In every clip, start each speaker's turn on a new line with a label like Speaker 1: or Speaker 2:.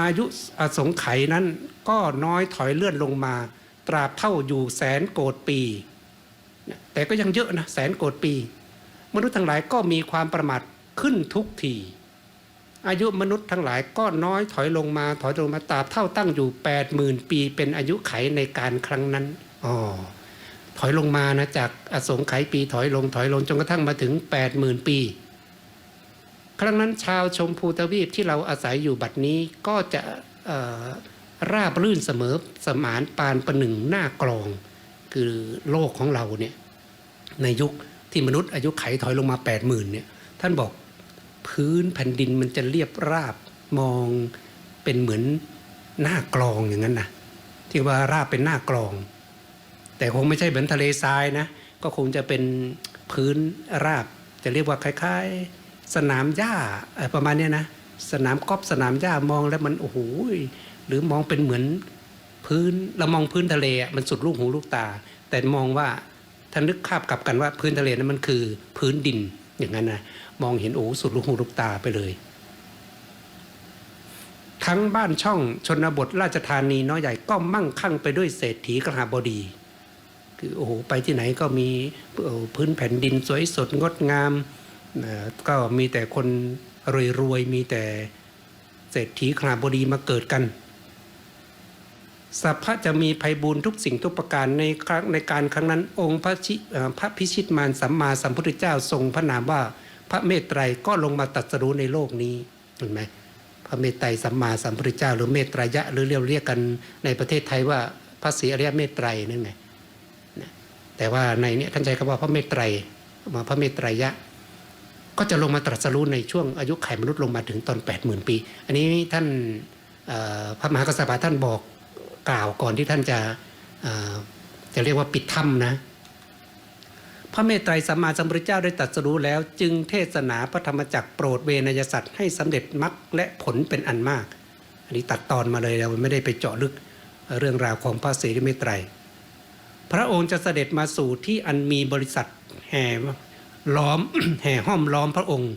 Speaker 1: อายุอสงไขยนั้นก็น้อยถอยเลื่อนลงมา ตราบเท่าอยู่แสนโกดปี แต่ก็ยังเยอะนะแสนโกดปี มนุษย์ทั้งหลายก็มีความประมาทขึ้นทุกทีอายุมนุษย์ทั้งหลายก็น้อยถอยลงมาถอยลงมาตราบเท่าตั้งอยู่8ปดหมื่นปี เป็นอายุไขในการครั้งนั้นอ๋อถอยลงมานะจากอสงไขยปีถอยลงถอยลงจนกระทั่งมาถึง8ปดหมื่นปี ครั้งนั้นชาวชมพูทวีปที่เราอาศัยอยู่บัดนี้ก็จะราบรื่นเสมอสมานปานประหนึ่งหน้ากลอง คือโลกของเราเนี่ยในยุคที่มนุษย์อายุไขถอยลงมา8ปดหมื่นเนี่ยท่านบอกพื้นแผ่นดินมันจะเรียบราบมองเป็นเหมือนหน้ากลองอย่างนั้นนะที่ว่าราบเป็นหน้ากลอง แต่คงไม่ใช่เหมือนทะเลทรายนะก็คงจะเป็นพื้นราบจะเรียกว่าคล้าย ๆ สนามหญ้าประมาณนี้นะ สนามกอล์ฟสนามหญ้ามองแล้วมันโอ้โหหรือมองเป็นเหมือนพื้นเรามองพื้นทะเลมันสุดลูกหูลูกตา แต่มองว่าถ้านึกภาพกลับกันว่าพื้นทะเลนั้นมันคือพื้นดินอย่างนั้นนะมองเห็นโอ้สุดลูกหูลูกตาไปเลย ทั้งบ้านช่องชนบทราชธานีน้อยใหญ่ก็มั่งคั่งไปด้วยเศรษฐีกระหาบดีคือโอ้โหไปที่ไหนก็มีพื้นแผ่นดินสวยสดงดงาม ก็มีแต่คนรวยๆมีแต่เศรษฐีขหาบดีมาเกิดกันสัพพะจะมีภัยบูรณ์ทุกสิ่งทุกประการในครั้งในการครั้งนั้น องค์พระชิพระพิชิตมารสัมมาสัมพุทธเจ้าทรงพระนามว่าพระเมตไตรก็ลงมาตรัสรู้ในโลกนี้เห็นไหมพระเมตไตรสัมมาสัมพุทธเจ้า หรือเมตไตรยะหรือเรียกเรียกกันในประเทศไทยว่าพระศรีอริยเมตไตรนั่นไงแต่ว่าในเนี้ท่านใช้คำว่าพระเมตไตรมาพระเมตไตรยะ ก็จะลงมาตรัสรู้ในช่วงอายุไขมนุษย์ลงมาถึงตอน 8 0,000 ปี อันนี้ท่านพระมหากษัตริย์ท่านบอกกล่าวก่อนที่ท่านจะจะเรียกว่าปิดถ้ำนะ พระเมตไตรสัมมาสัมพุทธเจ้าได้ตรัสรู้แล้ว จึงเทศนาพระธรรมจักรโปรดเวนยสัตว์ให้สำเร็จมรรคและผลเป็นอันมาก อันนี้ตัดตอนมาเลยเราไม่ได้ไปเจาะลึกเรื่องราวของพระศรีเมตไตร พระองค์จะเสด็จมาสู่ที่อันมีบริษัทแห่ ล้อมแห่ห้อมล้อมพระองค์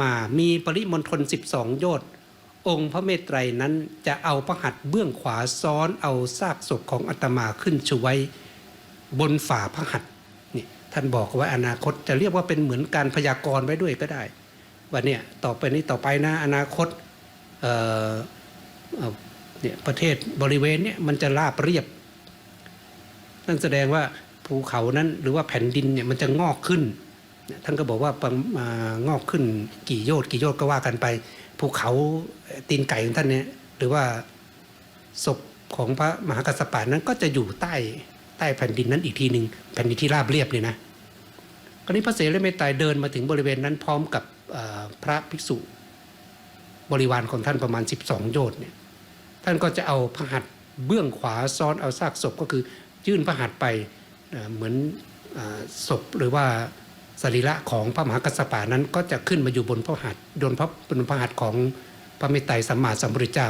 Speaker 1: มามีปริมณฑล12 โยชน์องค์พระเมตไตรนั้นจะเอาพระหัตถ์เบื้องขวาซ้อนเอาซากศพของอาตมาขึ้นชูไว้ บนฝ่าพระหัตถ์นี่ท่านบอกว่าอนาคตจะเรียกว่าเป็นเหมือนการพยากรณ์ไว้ด้วยก็ได้ว่าเนี่ยต่อไปนี้ต่อไปนะอนาคตเอ่อเอ่อเนี่ยประเทศบริเวณเนี่ยมันจะราบเรียบนั่นแสดงว่าภูเขานั้นหรือว่าแผ่นดินเนี่ยมันจะงอกขึ้น ท่านก็บอกว่าประมางอกขึ้นกี่โยชน์กี่โยชน์ก็ว่ากันไปภูเขาตีนไก่ของท่านเนี่ยหรือว่าศพของพระมหากัสสปะนั้นก็จะอยู่ใต้ใต้แผ่นดินนั้นอีกทีหนึ่งแผ่นดินที่ราบเรียบเนี่ยนะคราวนี้พระเสรีเมตไตรเดินมาถึงบริเวณนั้นพร้อมกับพระภิกษุบริวารของท่านประมาณ 12 โยชน์เนี่ยท่านก็จะเอาพระหัตถ์เบื้องขวาซ้อนเอาซากศพก็คือยื่นพระหัตถ์ไปเหมือนศพหรือว่า สรีระของพระมหากัสสปะนั้นก็จะขึ้นมาอยู่บนพระหัตถ์บนพระบนพระหัตถ์ของพระเมตไตรสัมมาสัมพุทธเจ้า